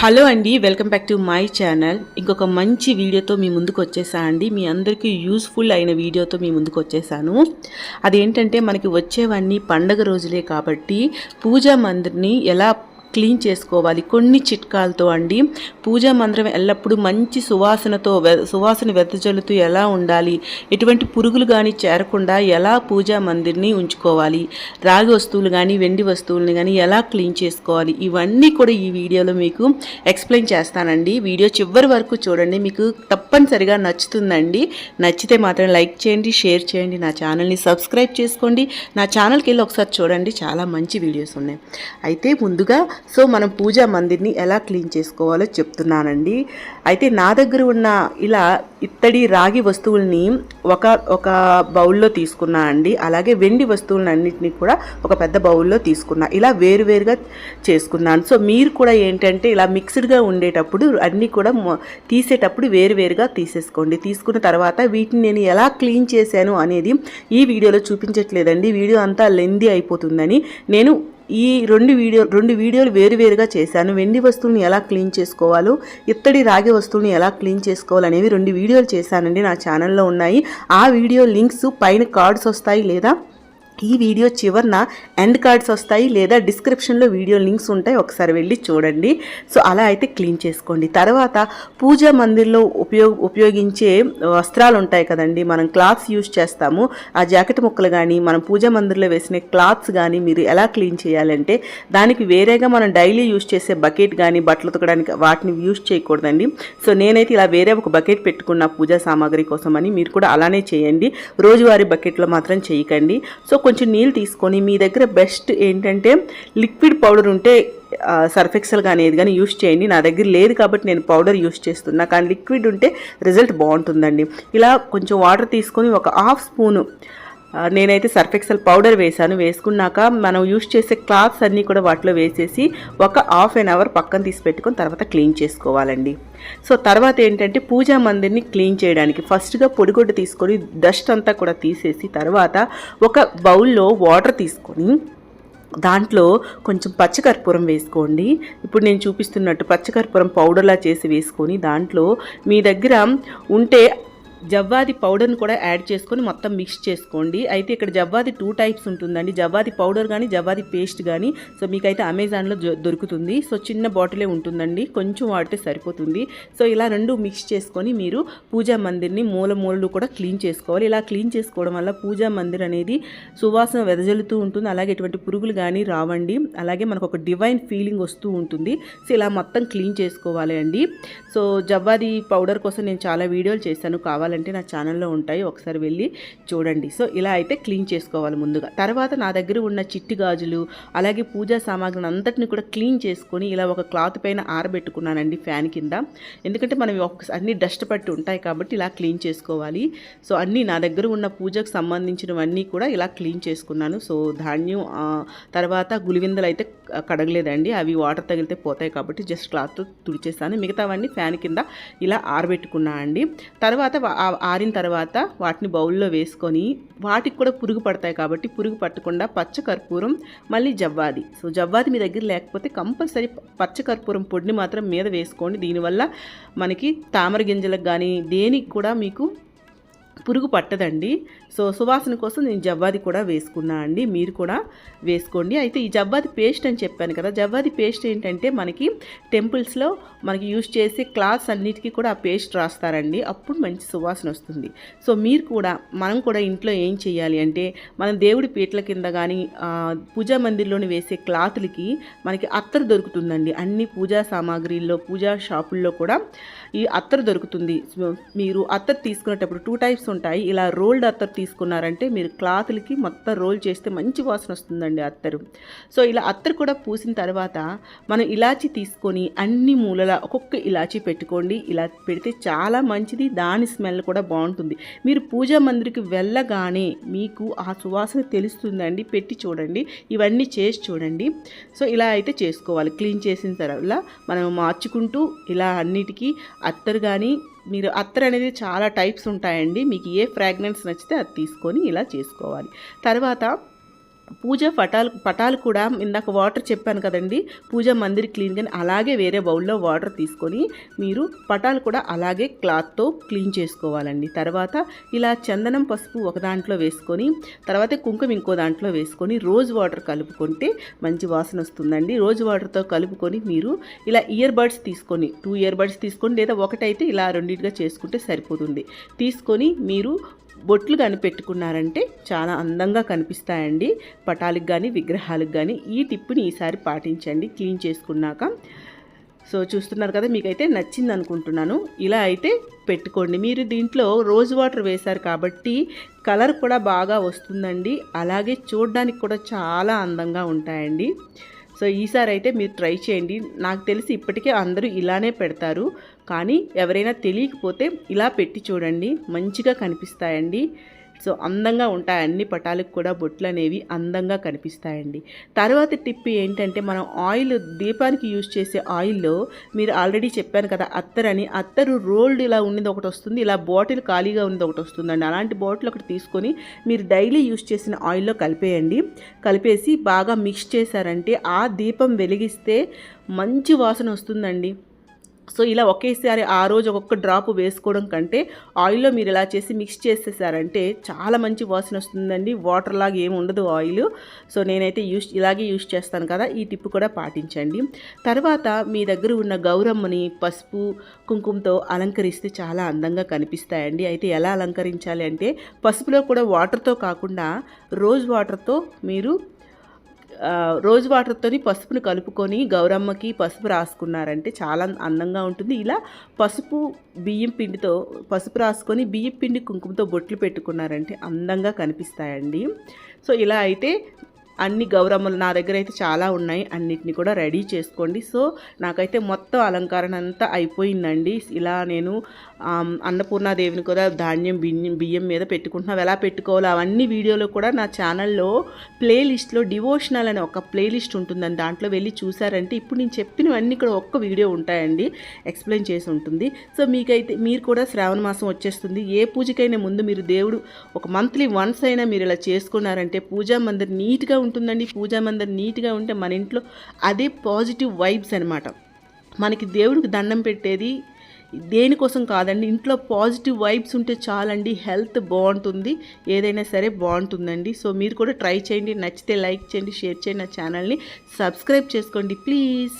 Hello అండి welcome back to my channel. ఇంకొక మంచి వీడియోతో మీ ముందుకు వచ్చేసా అండి. మీ అందరికీ యూస్ఫుల్ అయిన వీడియోతో మీ ముందుకు వచ్చేసాను. అదేంటంటే మనకి వచ్చేవన్నీ పండగ రోజులే కాబట్టి పూజా మందిర్ని ఎలా క్లీన్ చేసుకోవాలి. కొన్ని చిట్కాలతో అండి పూజా మందిరం ఎల్లప్పుడూ మంచి సువాసనతో సువాసన వెదజల్లుతూ ఎలా ఉండాలి? ఎటువంటి పురుగులు కానీ చేరకుండా ఎలా పూజా మందిర్ని ఉంచుకోవాలి? రాగి వస్తువులు కానీ వెండి వస్తువుల్ని కానీ ఎలా క్లీన్ చేసుకోవాలి? ఇవన్నీ కూడా ఈ వీడియోలో మీకు ఎక్స్ప్లెయిన్ చేస్తానండి. వీడియో చివరి వరకు చూడండి. మీకు తప్పనిసరిగా నచ్చుతుందండి. నచ్చితే మాత్రం లైక్ చేయండి షేర్ చేయండి నా ఛానల్ని సబ్స్క్రైబ్ చేసుకోండి. నా ఛానల్కి వెళ్ళి ఒకసారి చూడండి. చాలా మంచి వీడియోస్ ఉన్నాయి. అయితే ముందుగా సో మనం పూజా మందిర్ని ఎలా క్లీన్ చేసుకోవాలో చెప్తున్నానండి. అయితే నా దగ్గర ఉన్న ఇలా ఇత్తడి రాగి వస్తువుల్ని ఒక ఒక బౌల్లో తీసుకున్నా అండి. అలాగే వెండి వస్తువులను అన్నింటినీ కూడా ఒక పెద్ద బౌల్లో తీసుకున్నా. ఇలా వేరువేరుగా చేసుకున్నాను. సో మీరు కూడా ఏంటంటే ఇలా మిక్స్డ్గా ఉండేటప్పుడు అన్నీ కూడా తీసేటప్పుడు వేరువేరుగా తీసేసుకోండి. తీసుకున్న తర్వాత వీటిని నేను ఎలా క్లీన్ చేశాను అనేది ఈ వీడియోలో చూపించట్లేదండి. వీడియో అంతా లెందీ అయిపోతుందని నేను ఈ రెండు వీడియో రెండు వీడియోలు వేరువేరుగా చేశాను. వెండి వస్తువులను ఎలా క్లీన్ చేసుకోవాలో ఇత్తడి రాగి వస్తువులను ఎలా క్లీన్ చేసుకోవాలనేవి రెండు వీడియోలు చేశానండి నా ఛానల్లో ఉన్నాయి. ఆ వీడియో లింక్స్ పైన కార్డ్స్ వస్తాయి లేదా ఈ వీడియో చివరన ఎండ్ కార్డ్స్ వస్తాయి లేదా డిస్క్రిప్షన్లో వీడియో లింక్స్ ఉంటాయి ఒకసారి వెళ్ళి చూడండి. సో అలా అయితే క్లీన్ చేసుకోండి. తర్వాత పూజా మందిర్లో ఉపయోగ ఉపయోగించే వస్త్రాలు ఉంటాయి కదండి. మనం క్లాత్స్ యూజ్ చేస్తాము. ఆ జాకెట్ ముక్కలు కానీ మనం పూజా మందిర్లో వేసిన క్లాత్స్ కానీ మీరు ఎలా క్లీన్ చేయాలంటే దానికి వేరేగా మనం డైలీ యూజ్ చేసే బకెట్ కానీ బట్టలు ఉతకడానికి వాటిని యూజ్ చేయకూడదండి. సో నేనైతే ఇలా వేరే ఒక బకెట్ పెట్టుకున్న పూజా సామాగ్రి కోసం అని మీరు కూడా అలానే చేయండి. రోజువారీ బకెట్లో మాత్రం చేయకండి. సో కొంచెం నీళ్ళు తీసుకొని మీ దగ్గర బెస్ట్ ఏంటంటే లిక్విడ్ పౌడర్ ఉంటే సర్ఫెక్సల్ కానీ ఏది కానీ యూస్ చేయండి. నా దగ్గర లేదు కాబట్టి నేను పౌడర్ యూస్ చేస్తున్నా. కానీ లిక్విడ్ ఉంటే రిజల్ట్ బాగుంటుందండి. ఇలా కొంచెం వాటర్ తీసుకొని ఒక హాఫ్ స్పూను నేనైతే సర్ఫెక్సల్ పౌడర్ వేశాను. వేసుకున్నాక మనం యూస్ చేసే క్లాత్స్ అన్నీ కూడా వాటిలో వేసేసి ఒక హాఫ్ అన్ అవర్ పక్కన తీసి పెట్టుకొని తర్వాత క్లీన్ చేసుకోవాలండి. సో తర్వాత ఏంటంటే పూజా మందిర్ని క్లీన్ చేయడానికి ఫస్ట్గా పొడిగొడ్డు తీసుకొని డస్ట్ అంతా కూడా తీసేసి తర్వాత ఒక బౌల్లో వాటర్ తీసుకొని దాంట్లో కొంచెం పచ్చకర్పూరం వేసుకోండి. ఇప్పుడు నేను చూపిస్తున్నట్టు పచ్చకర్పూరం పౌడర్లా చేసి వేసుకొని దాంట్లో మీ దగ్గర ఉంటే జవ్వాది పౌడర్ని కూడా యాడ్ చేసుకొని మొత్తం మిక్స్ చేసుకోండి. అయితే ఇక్కడ జవ్వాది టూ టైప్స్ ఉంటుందండి. జవ్వాది పౌడర్ కానీ జవ్వాది పేస్ట్ కానీ సో మీకైతే అమెజాన్లో దొరుకుతుంది. సో చిన్న బాటిలే ఉంటుందండి. కొంచెం వాడితే సరిపోతుంది. సో ఇలా రెండు మిక్స్ చేసుకొని మీరు పూజా మందిర్ని మూల మూలలు కూడా క్లీన్ చేసుకోవాలి. ఇలా క్లీన్ చేసుకోవడం వల్ల పూజా మందిర్ అనేది సువాసన వెదజల్లుతూ ఉంటుంది. అలాగే ఎటువంటి పురుగులు కానీ రావండి. అలాగే మనకు ఒక డివైన్ ఫీలింగ్ వస్తూ ఉంటుంది. సో ఇలా మొత్తం క్లీన్ చేసుకోవాలి అండి. సో జవ్వాది పౌడర్ కోసం నేను చాలా వీడియోలు చేశాను. కావాలి కావాలంటే నా ఛానల్లో ఉంటాయి ఒకసారి వెళ్ళి చూడండి. సో ఇలా అయితే క్లీన్ చేసుకోవాలి ముందుగా. తర్వాత నా దగ్గర ఉన్న చిట్టి గాజులు అలాగే పూజా సామాగ్రిని అంతటిని కూడా క్లీన్ చేసుకొని ఇలా ఒక క్లాత్ పైన ఆరబెట్టుకున్నానండి ఫ్యాన్ కింద. ఎందుకంటే మనం ఒక అన్ని డస్ట్ పట్టి ఉంటాయి కాబట్టి ఇలా క్లీన్ చేసుకోవాలి. సో అన్నీ నా దగ్గర ఉన్న పూజకు సంబంధించినవన్నీ కూడా ఇలా క్లీన్ చేసుకున్నాను. సో ధాన్యం తర్వాత గులివిందలు అయితే కడగలేదండి. అవి వాటర్ తగిలితే పోతాయి కాబట్టి జస్ట్ క్లాత్తో తుడిచేస్తాను మిగతావన్నీ ఫ్యాన్ కింద ఇలా ఆరబెట్టుకున్నా అండి తర్వాత ఆరిన తర్వాత వాటిని బౌల్లో వేసుకొని వాటికి కూడా పురుగు పడతాయి కాబట్టి పురుగు పట్టకుండా పచ్చకర్పూరం మళ్ళీ జవ్వాది. సో జవ్వాది మీ దగ్గర లేకపోతే కంపల్సరీ పచ్చ కర్పూరం పొడిని మాత్రం మీద వేసుకోండి. దీనివల్ల మనకి తామర గింజలకు కానీ దేనికి కూడా మీకు పురుగు పట్టదండి. సో సువాసన కోసం నేను జవ్వాది కూడా వేసుకున్నా అండి. మీరు కూడా వేసుకోండి. అయితే ఈ జవ్వాది పేస్ట్ అని చెప్పాను కదా జవ్వాది పేస్ట్ ఏంటంటే మనకి టెంపుల్స్లో మనకి యూజ్ చేసే క్లాత్స్ అన్నిటికీ కూడా ఆ పేస్ట్ రాస్తారండి. అప్పుడు మంచి సువాసన వస్తుంది. సో మీరు కూడా మనం కూడా ఇంట్లో ఏం చేయాలి అంటే మనం దేవుడి పీటల కింద కానీ పూజా మందిర్లోని వేసే క్లాతులకి మనకి అత్తరు దొరుకుతుందండి. అన్ని పూజా సామాగ్రిల్లో పూజా షాపుల్లో కూడా ఈ అత్తరు దొరుకుతుంది. మీరు అత్తరు తీసుకునేటప్పుడు టూ టైప్స్ ఉంటాయి. ఇలా రోల్డ్ అత్తరు తీసుకున్నారంటే మీరు క్లాత్లకి మొత్తం రోల్ చేస్తే మంచి వాసన వస్తుందండి అత్తరు. సో ఇలా అత్తరు కూడా పూసిన తర్వాత మనం ఇలాచి తీసుకొని అన్ని మూలల ఒక్కొక్క ఇలాచి పెట్టుకోండి. ఇలా పెడితే చాలా మంచిది. దాని స్మెల్ కూడా బాగుంటుంది. మీరు పూజా మందిరికి వెళ్ళగానే మీకు ఆ సువాసన తెలుస్తుందండి. పెట్టి చూడండి. ఇవన్నీ చేసి చూడండి. సో ఇలా అయితే చేసుకోవాలి. క్లీన్ చేసిన తర్వాత మనం మార్చుకుంటూ ఇలా అన్నిటికీ అత్తరు కానీ మీరు అత్తర్ అనేది చాలా టైప్స్ ఉంటాయండి. మీకు ఏ ఫ్రాగ్రెన్స్ నచ్చితే అది తీసుకొని ఇలా చేసుకోవాలి. తర్వాత పూజ పటాలు పటాలు కూడా ఇందాక వాటర్ చెప్పాను కదండి. పూజ మందిర్ క్లీన్ కానీ అలాగే వేరే బౌల్లో వాటర్ తీసుకొని మీరు పటాలు కూడా అలాగే క్లాత్తో క్లీన్ చేసుకోవాలండి. తర్వాత ఇలా చందనం పసుపు ఒక దాంట్లో వేసుకొని తర్వాత కుంకుమ ఇంకో దాంట్లో వేసుకొని రోజ్ వాటర్ కలుపుకుంటే మంచి వాసన వస్తుందండి. రోజ్ వాటర్తో కలుపుకొని మీరు ఇలా ఇయర్ బడ్స్ తీసుకొని టూ ఇయర్ బడ్స్ తీసుకొని లేదా ఒకటైతే ఇలా రెండింటిగా చేసుకుంటే సరిపోతుంది. తీసుకొని మీరు బొట్లు కానీ పెట్టుకున్నారంటే చాలా అందంగా కనిపిస్తాయండి. పటాలకు కానీ విగ్రహాలకు కానీ ఈ టిప్పుని ఈసారి పాటించండి. క్లీన్ చేసుకున్నాక. సో చూస్తున్నారు కదా మీకైతే నచ్చింది అనుకుంటున్నాను ఇలా అయితే పెట్టుకోండి. మీరు దీంట్లో రోజ్ వాటర్ వేశారు కాబట్టి కలర్ కూడా బాగా వస్తుందండి. అలాగే చూడడానికి కూడా చాలా అందంగా ఉంటాయండి. సో ఈసారి అయితే మీరు ట్రై చేయండి. నాకు తెలిసి ఇప్పటికే అందరూ ఇలానే పెడతారు. కానీ ఎవరైనా తెలియకపోతే ఇలా పెట్టి చూడండి. మంచిగా కనిపిస్తాయండి. సో అందంగా ఉంటాయి. అన్ని పటాలకు కూడా బొట్లు అనేవి అందంగా కనిపిస్తాయండి. తర్వాత టిప్ ఏంటంటే మనం ఆయిల్ దీపానికి యూజ్ చేసే ఆయిల్లో మీరు ఆల్రెడీ చెప్పాను కదా అత్తర్ అని. అత్తరు రోల్డ్ ఇలా ఉన్నది ఒకటి వస్తుంది ఇలా బాటిల్ ఖాళీగా ఉన్నది ఒకటి వస్తుందండి. అలాంటి బాటిల్ ఒకటి తీసుకొని మీరు డైలీ యూజ్ చేసిన ఆయిల్లో కలిపేయండి. కలిపేసి బాగా మిక్స్ చేశారంటే ఆ దీపం వెలిగిస్తే మంచి వాసన వస్తుందండి. సో ఇలా ఒకేసారి ఆ రోజు ఒక్కొక్క డ్రాప్ వేసుకోవడం కంటే ఆయిల్లో మీరు ఇలా చేసి మిక్స్ చేసేసారంటే చాలా మంచి వాసన వస్తుందండి. వాటర్ లాగా ఏమి ఉండదు ఆయిల్ సో నేనైతే యూస్ ఇలాగే యూస్ చేస్తాను కదా ఈ టిప్ కూడా పాటించండి. తర్వాత మీ దగ్గర ఉన్న గౌరమ్మని పసుపు కుంకుమతో అలంకరిస్తే చాలా అందంగా కనిపిస్తాయండి. అయితే ఎలా అలంకరించాలి అంటే పసుపులో కూడా వాటర్తో కాకుండా రోజ్ వాటర్తో మీరు రోజ్ వాటర్తోని పసుపును కలుపుకొని గౌరమ్మకి పసుపు రాసుకున్నారంటే చాలా అందంగా ఉంటుంది. ఇలా పసుపు బియ్యం పిండితో పసుపు రాసుకొని బియ్యం పిండి కుంకుమతో బొట్లు పెట్టుకున్నారంటే అందంగా కనిపిస్తాయండి. సో ఇలా అయితే అన్ని గౌరమ్మలు నా దగ్గర అయితే చాలా ఉన్నాయి. అన్నిటిని కూడా రెడీ చేసుకోండి. సో నాకైతే మొత్తం అలంకరణ అంతా అయిపోయిందండి. ఇలా నేను అన్నపూర్ణాదేవిని కూడా ధాన్యం బియ్యం బియ్యం మీద పెట్టుకుంటున్నాం ఎలా పెట్టుకోవాలో అవన్నీ వీడియోలో కూడా నా ఛానల్లో ప్లేలిస్ట్లో డివోషనల్ అనే ఒక ప్లేలిస్ట్ ఉంటుందని దాంట్లో వెళ్ళి చూసారంటే ఇప్పుడు నేను చెప్పినవన్నీ ఇక్కడ ఒక్క వీడియో ఉంటాయండి. ఎక్స్ప్లెయిన్ చేసి ఉంటుంది. సో మీకైతే మీరు కూడా శ్రావణ మాసం వచ్చేస్తుంది. ఏ పూజకైనా ముందు మీరు దేవుడు ఒక మంత్లీ వన్స్ అయినా మీరు ఇలా చేసుకున్నారంటే పూజా మందిర్ నీట్గా ఉంటుందండి. పూజా మందిర్ నీట్గా ఉంటే మన ఇంట్లో అదే పాజిటివ్ వైబ్స్ అనమాట మనకి దేవుడికి దండం పెట్టేది దేనికోసం కాదండి. ఇంట్లో పాజిటివ్ వైబ్స్ ఉంటే చాలండి. హెల్త్ బాగుంటుంది. ఏదైనా సరే బాగుంటుందండి. సో మీరు కూడా ట్రై చేయండి. నచ్చితే లైక్ చేయండి షేర్ చేయండి నా ఛానల్ని. సబ్స్క్రైబ్ చేసుకోండి ప్లీజ్.